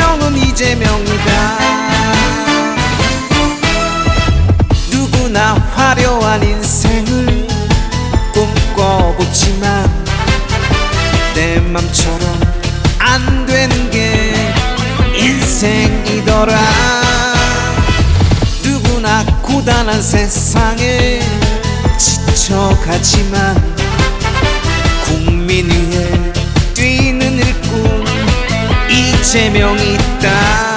명은 이재명이다. 누구나 화려한 인생을 꿈꿔보지만 내 맘처럼 안 되는 게 인생이더라. 누구나 고단한 세상에 지쳐가지만 세명 있다.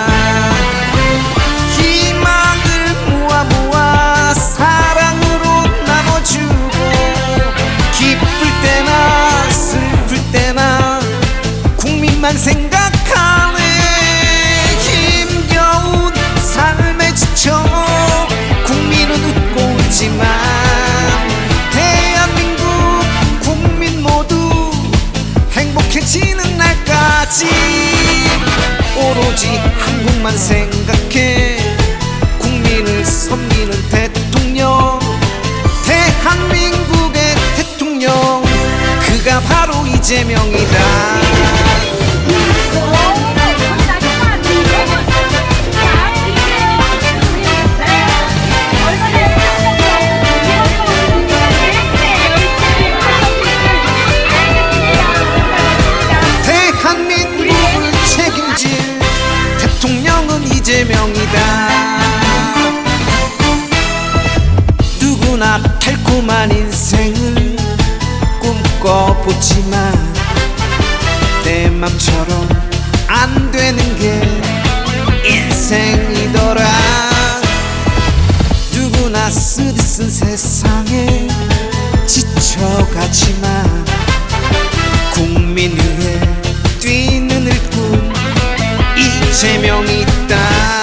오직 한국만 생각해. 국민을 섬기는 대통령. 대한민국의 대통령. 그가 바로 이재명이다. 너무나 달콤한 인생을 꿈꿔보지만 내 맘처럼 안 되는 게 인생이더라. 누구나 쓰디쓴 세상에 지쳐가지만 국민 위에 뛰는 일꾼 이재명이 있다.